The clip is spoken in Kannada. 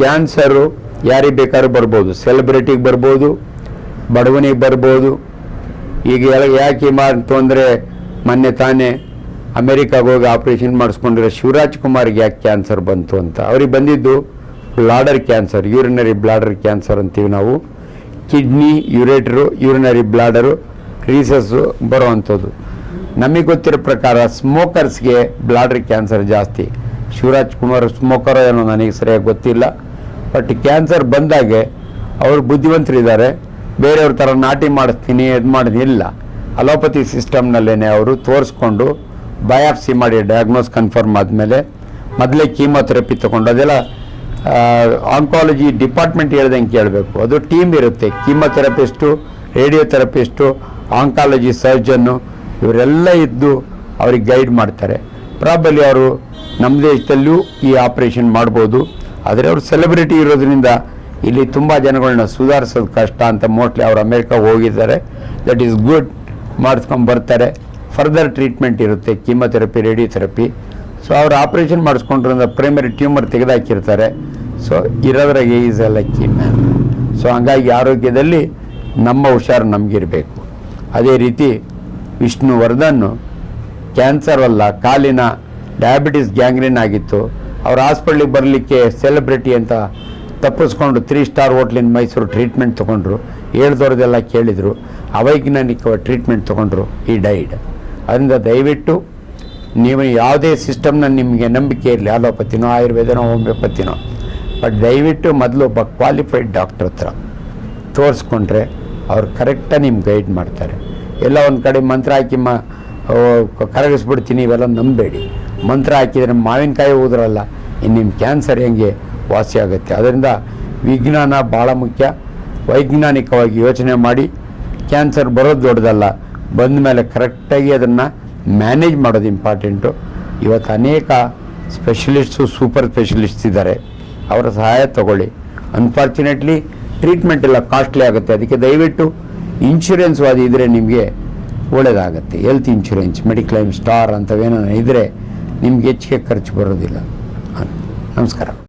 ಕ್ಯಾನ್ಸರು ಯಾರಿಗೆ ಬೇಕಾದ್ರೂ ಬರ್ಬೋದು, ಸೆಲೆಬ್ರಿಟಿಗೆ ಬರ್ಬೋದು, ಬಡವನಿಗೆ ಬರ್ಬೋದು. ಈಗ ಯಾಕೆ ಮಾಡ್ತು ಅಂದರೆ ಮೊನ್ನೆ ತಾನೇ ಅಮೆರಿಕಾಗೆ ಹೋಗಿ ಆಪ್ರೇಷನ್ ಮಾಡಿಸ್ಕೊಂಡಿರೋ ಶಿವರಾಜ್ ಕುಮಾರ್ಗೆ ಯಾಕೆ ಕ್ಯಾನ್ಸರ್ ಬಂತು ಅಂತ. ಅವ್ರಿಗೆ ಬಂದಿದ್ದು bladder cancer, urinary bladder cancer ಅಂತೀವಿ ನಾವು. ಕಿಡ್ನಿ, ಯುರೇಟ್ರು, ಯೂರಿನರಿ ಬ್ಲಾಡರು ರೀಸಸ್ಸು ಬರುವಂಥದ್ದು. ನಮಗೆ ಗೊತ್ತಿರೋ ಪ್ರಕಾರ ಸ್ಮೋಕರ್ಸ್ಗೆ ಬ್ಲಾಡರ್ ಕ್ಯಾನ್ಸರ್ ಜಾಸ್ತಿ. ಶಿವರಾಜ್ ಕುಮಾರ್ ಸ್ಮೋಕರ್ ಏನೋ ನನಗೆ ಸರಿಯಾಗಿ ಗೊತ್ತಿಲ್ಲ. ಬಟ್ ಕ್ಯಾನ್ಸರ್ ಬಂದಾಗೆ ಅವರು ಬುದ್ಧಿವಂತರಿದ್ದಾರೆ. ಬೇರೆಯವ್ರ ಥರ ನಾಟಿ ಮಾಡಿಸ್ತೀನಿ, ಇದು ಇಲ್ಲ. ಅಲೋಪತಿ ಸಿಸ್ಟಮ್ನಲ್ಲೇ ಅವರು ತೋರಿಸ್ಕೊಂಡು ಬಯಾಪ್ಸಿ ಮಾಡಿ ಡಯಾಗ್ನೋಸ್ ಕನ್ಫರ್ಮ್ ಆದಮೇಲೆ ಮೊದಲೇ ಕೀಮೋಥೆರಪಿ ತೊಗೊಂಡು ಅದೆಲ್ಲ ಆಂಕಾಲಜಿ ಡಿಪಾರ್ಟ್ಮೆಂಟ್ ಹೇಳ್ದಂಗೆ ಕೇಳಬೇಕು. ಅದು ಟೀಮ್ ಇರುತ್ತೆ. ಕೀಮೋಥೆರಪಿಸ್ಟು ರೇಡಿಯೋಥೆರಪಿಸ್ಟು ಆಂಕಾಲಜಿ ಸರ್ಜನ್ನು ಇವರೆಲ್ಲ ಇದ್ದು ಅವ್ರಿಗೆ ಗೈಡ್ ಮಾಡ್ತಾರೆ. ಪ್ರಾಬಲಿ ಅವರು ನಮ್ಮ ದೇಶದಲ್ಲೂ ಈ ಆಪರೇಷನ್ ಮಾಡ್ಬೋದು. ಆದರೆ ಅವರು ಸೆಲೆಬ್ರಿಟಿ ಇರೋದ್ರಿಂದ ಇಲ್ಲಿ ತುಂಬ ಜನಗಳನ್ನ ಸುಧಾರಿಸೋದು ಕಷ್ಟ ಅಂತ ಮೋಸ್ಟ್ಲಿ ಅವರು ಅಮೇರಿಕ ಹೋಗಿದ್ದಾರೆ. ದಟ್ ಈಸ್ ಗುಡ್ ಮಾಡಿಸ್ಕೊಂಡು ಬರ್ತಾರೆ. ಫರ್ದರ್ ಟ್ರೀಟ್ಮೆಂಟ್ ಇರುತ್ತೆ ಕೀಮೊಥೆರಪಿ ರೇಡಿಯೋಥೆರಪಿ ಸೊ ಅವರು ಆಪ್ರೇಷನ್ ಮಾಡಿಸ್ಕೊಂಡ್ರಿಂದ ಪ್ರೈಮರಿ ಟ್ಯೂಮರ್ ತೆಗೆದಾಕಿರ್ತಾರೆ. So ಇರೋದ್ರಾಗೆ is a lucky man so ಹಂಗಾಗಿ ಆರೋಗ್ಯದಲ್ಲಿ ನಮ್ಮ ಹುಷಾರು ನಮಗಿರಬೇಕು. ಅದೇ ರೀತಿ ವಿಷ್ಣುವರ್ಧನ್ ಕ್ಯಾನ್ಸರ್ ಅಲ್ಲ, ಕಾಲಿನ ಡಯಾಬಿಟಿಸ್ ಗ್ಯಾಂಗ್ರೀನ್ ಆಗಿತ್ತು. ಅವ್ರ ಹಾಸ್ಪಿಟ್ಲಿಗೆ ಬರಲಿಕ್ಕೆ ಸೆಲೆಬ್ರಿಟಿ ಅಂತ ತಪ್ಪಿಸ್ಕೊಂಡು ತ್ರೀ ಸ್ಟಾರ್ ಹೋಟ್ಲಿನ ಮೈಸೂರು ಟ್ರೀಟ್ಮೆಂಟ್ ತೊಗೊಂಡ್ರು. ಹೇಳ್ದವ್ರದ್ದೆಲ್ಲ ಕೇಳಿದರು. ಅವೈಜ್ಞಾನಿಕ ಟ್ರೀಟ್ಮೆಂಟ್ ತೊಗೊಂಡ್ರು. ಈ ಡೈಡ್ ಅದರಿಂದ ದಯವಿಟ್ಟು ನೀವು ಯಾವುದೇ ಸಿಸ್ಟಮ್ನ ನಿಮಗೆ ನಂಬಿಕೆ ಇರಲಿ. ಆಲೋಪತಿನೋ ಆಯುರ್ವೇದನೋ ಹೋಮಿಯೋಪತಿನೋ ಬಟ್ ದಯವಿಟ್ಟು ಮೊದಲು ಒಬ್ಬ ಕ್ವಾಲಿಫೈಡ್ ಡಾಕ್ಟ್ರ್ ಹತ್ರ ತೋರಿಸ್ಕೊಂಡ್ರೆ ಅವ್ರು ಕರೆಕ್ಟಾಗಿ ನಿಮ್ಗೆ ಗೈಡ್ ಮಾಡ್ತಾರೆ. ಎಲ್ಲ ಒಂದು ಕಡೆ ಮಂತ್ರ ಹಾಕಿ ಮ ಕರಗಿಸ್ಬಿಡ್ತೀನಿ, ಇವೆಲ್ಲ ನಂಬೇಡಿ. ಮಂತ್ರ ಹಾಕಿದರೆ ಮಾವಿನಕಾಯಿ ಹೋದ್ರಲ್ಲ ಇನ್ನು ನಿಮ್ಮ ಕ್ಯಾನ್ಸರ್ ಹೆಂಗೆ ವಾಸಿ ಆಗುತ್ತೆ? ಅದರಿಂದ ವಿಜ್ಞಾನ ಭಾಳ ಮುಖ್ಯ. ವೈಜ್ಞಾನಿಕವಾಗಿ ಯೋಚನೆ ಮಾಡಿ, ಕ್ಯಾನ್ಸರ್ ಬರೋದು ದೊಡ್ಡದಲ್ಲ, ಬಂದ ಮೇಲೆ ಕರೆಕ್ಟಾಗಿ ಅದನ್ನು ಮ್ಯಾನೇಜ್ ಮಾಡೋದು ಇಂಪಾರ್ಟೆಂಟು. ಇವತ್ತು ಅನೇಕ ಸ್ಪೆಷಲಿಸ್ಟು, ಸೂಪರ್ ಸ್ಪೆಷಲಿಸ್ಟ್ ಇದ್ದಾರೆ. ಅವರ ಸಹಾಯ ತಗೊಳ್ಳಿ. ಅನ್ಫಾರ್ಚುನೇಟ್ಲಿ ಟ್ರೀಟ್ಮೆಂಟ್ ಎಲ್ಲ ಕಾಸ್ಟ್ಲಿ ಆಗುತ್ತೆ. ಅದಕ್ಕೆ ದಯವಿಟ್ಟು ಇನ್ಶೂರೆನ್ಸ್ ಅದು ಇದ್ದರೆ ನಿಮಗೆ ಒಳ್ಳೆಯದಾಗತ್ತೆ ಹೆಲ್ತ್ ಇನ್ಶೂರೆನ್ಸ್ ಮೆಡಿಕ್ಲೈಮ್ ಸ್ಟಾರ್ ಅಂಥವೇನೋ ಇದ್ದರೆ ನಿಮ್ಗೆ ಹೆಚ್ಚಿಗೆ ಖರ್ಚು ಬರೋದಿಲ್ಲ. ನಮಸ್ಕಾರ.